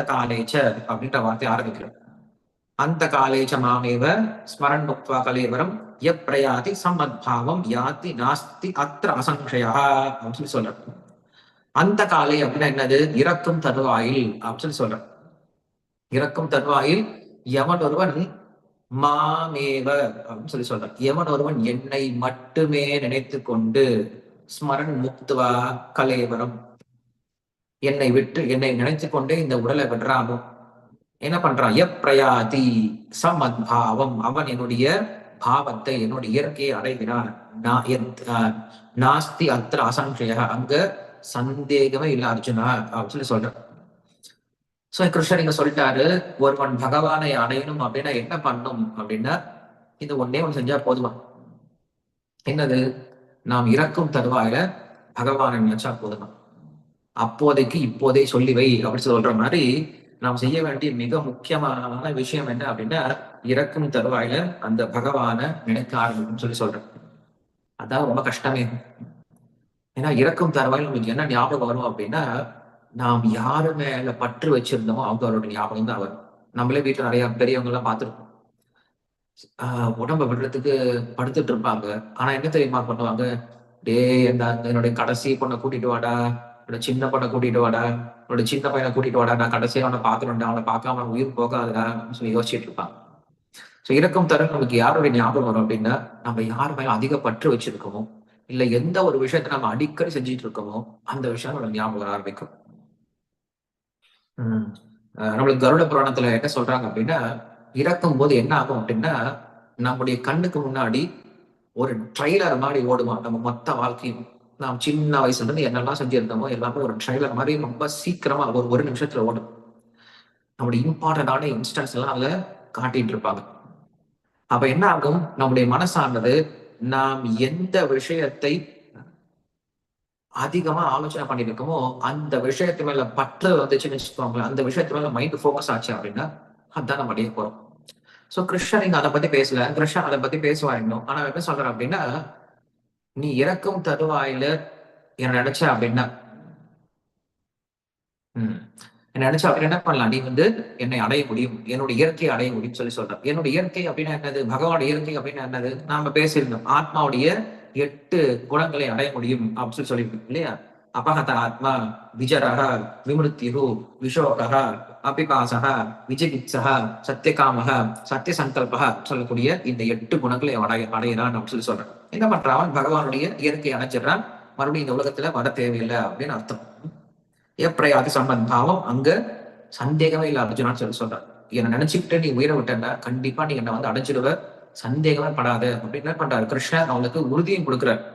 காலேச்ச அப்படின்ற வார்த்தை ஆரம்பிக்கிறோம். அந்த காலேச்ச மாமேவ ஸ்மரன் முக்வா கலேவரம் எப்பிரயாதி சம்மத்பாவம் யாத்தி நாஸ்தி அத்திர அசங்கயா அப்படின்னு சொல்லி சொல்றேன் அந்த காலை அப்படின்னா என்னது? இறக்கும் தருவாயில் அப்படின்னு சொல்லி சொல்ற இறக்கும் தருவாயில் எவன் ஒருவன் மாமேவ அப்படின்னு சொல்லி சொல்றான் எவன் ஒருவன் என்னை மட்டுமே நினைத்து கொண்டு ஸ்மரன் முக்துவா கலேவரம் என்னை விட்டு என்னை நினைச்சு கொண்டே இந்த உடலை விடுறானோ? என்ன பண்றான்? எப்பிரயாதி சமத்பாவம் அவன் என்னுடைய பாவத்தை என்னுடைய இயற்கையை அடைகிறான். நான் நாஸ்தி அத்திர அசங்கய அங்க சந்தேகமே இல்லை அர்ஜுனா அப்படின்னு சொல்லி சொல்றான். சோ கிருஷ்ணர் இங்க சொல்லிட்டாரு ஒருவன் பகவானை அடையணும் அப்படின்னா என்ன பண்ணும்? அப்படின்னா இது ஒன்னே ஒன்று செஞ்சா போதுமா? என்னது? நாம் இறக்கும் தருவாயில பகவானை நினைச்சா போதுமா? அப்போதைக்கு இப்போதே சொல்லி வை அப்படின்னு சொல்ற மாதிரி நாம் செய்ய வேண்டிய மிக முக்கியமான விஷயம் என்ன அப்படின்னா இறக்கும் தருவாயில அந்த பகவானை நினைக்க ஆரம்பிக்கும் சொல்லி சொல்றேன். அதான் ரொம்ப கஷ்டமே. ஏன்னா இறக்கும் தருவாயில் நமக்கு என்ன ஞாபகம் வரும் அப்படின்னா நாம் யாரு மேல பற்று வச்சிருந்தோமோ அவங்களோட ஞாபகம் தான் வரும். நம்மளே வீட்டுல நிறைய பெரியவங்க எல்லாம் பார்த்துருக்கோம் ஆஹ் உடம்ப விடுறதுக்கு படுத்துட்டு இருப்பாங்க. ஆனா என்ன தெரியுமா பண்ணுவாங்க? டேய் இந்த என்னுடைய கடைசி பொண்ணை கூட்டிட்டு வாடா. என்னோட சின்ன பொண்ணை கூட்டிட்டு வாடா என்னோட சின்ன பையனை கூட்டிட்டு வாடா நான் கடைசியா அவனை பார்க்கணும்டா அவனை பார்க்காம அவன் உயிர் போகாதடா சொல்லி யோசிச்சுட்டு இருப்பான். ஸோ இறக்கும் தர நமக்கு யாருடைய ஞாபகம் வரும் அப்படின்னா நம்ம யார் மேல அதிக பற்று வச்சிருக்கோமோ இல்லை எந்த ஒரு விஷயத்தை நம்ம அடிக்கடி செஞ்சுட்டு இருக்கோமோ அந்த விஷயம் நம்மளுக்கு ஞாபகம் வர ஆரம்பிக்கும். உம் நம்மளுக்கு கருட புராணத்துல என்ன சொல்றாங்க அப்படின்னா இறக்கும் போது என்ன ஆகும் அப்படின்னா நம்முடைய கண்ணுக்கு முன்னாடி ஒரு ட்ரெய்லர் மாதிரி ஓடுவான் நம்ம மொத்த வாழ்க்கையும்? நாம் சின்ன வயசுல இருந்து என்னெல்லாம் செஞ்சிருந்தோமோ எல்லாமே ஒரு ட்ரைலர் மாதிரி ரொம்ப சீக்கிரமா ஒரு ஒரு நிமிஷத்துல ஓடும். நம்மளுடைய இம்பார்ட்டன்டான இன்ஸ்டன்ஸ் எல்லாம் அதுல காட்டிட்டு இருப்பாங்க. அப்ப என்ன ஆகும்? நம்முடைய மனசானது நாம் எந்த விஷயத்தை அதிகமா ஆலோசனை பண்ணிருக்கோமோ அந்த விஷயத்து மேல பற்று வந்துச்சுன்னு வச்சுக்கோங்களேன். அந்த விஷயத்து மேல மைண்ட் ஃபோக்கஸ் ஆச்சு அப்படின்னா அதான் நம்ம அடைய போறோம் சோ கிருஷ்ணன் இங்க அதை பத்தி பேசல. கிருஷ்ணன் அதை பத்தி பேசுவாங்க ஆனா என்ன சொல்றேன் அப்படின்னா நீ இறக்கும் தருவாயில என்ன நினைச்ச அப்படின்னா உம் என்ன நினைச்ச அப்படின்னு என்ன பண்ணலாம்? நீ வந்து என்னை அடைய முடியும். என்னுடைய இயற்கையை அடைய முடியும்னு சொல்லி சொல்றேன். என்னுடைய இயற்கை அப்படின்னா என்னது? பகவானுடைய இயற்கை அப்படின்னா என்னது? நாம பேசியிருந்தோம். ஆத்மாவுடைய எட்டு குணங்களை அடைய முடியும் அப்படின்னு சொல்லி சொல்லியிருக்கோம். இல்லையா? அபகத ஆத்மா விஜரக விமிருத்தியு விஷோகக அபிபாசக விஜிகித்சக சத்தியகாமக சத்தியசங்கல்பக சொல்லக்கூடிய இந்த எட்டு குணங்களை அடைய அடையிறான் அப்படின்னு சொல்லி சொல்றான். என்ன பண்றான்? பகவானுடைய இயற்கையை அடைஞ்சிடறான் மறுபடியும் இந்த உலகத்துல வர தேவையில்லை அப்படின்னு அர்த்தம். ஏப்ரயாதி சம்பந்தாவும் அங்க சந்தேகமே இல்லை அர்ஜுனான்னு சொல்லி சொல்றான். என்னை நினைச்சுக்கிட்டு நீ உயிரை விட்டேன்னா கண்டிப்பா நீ என்னை வந்து அடைஞ்சிடுவ. சந்தேகமே படாத. அப்படின்னு என்ன பண்றாரு? கிருஷ்ணர் அவனுக்கு உறுதியும் கொடுக்குறாரு.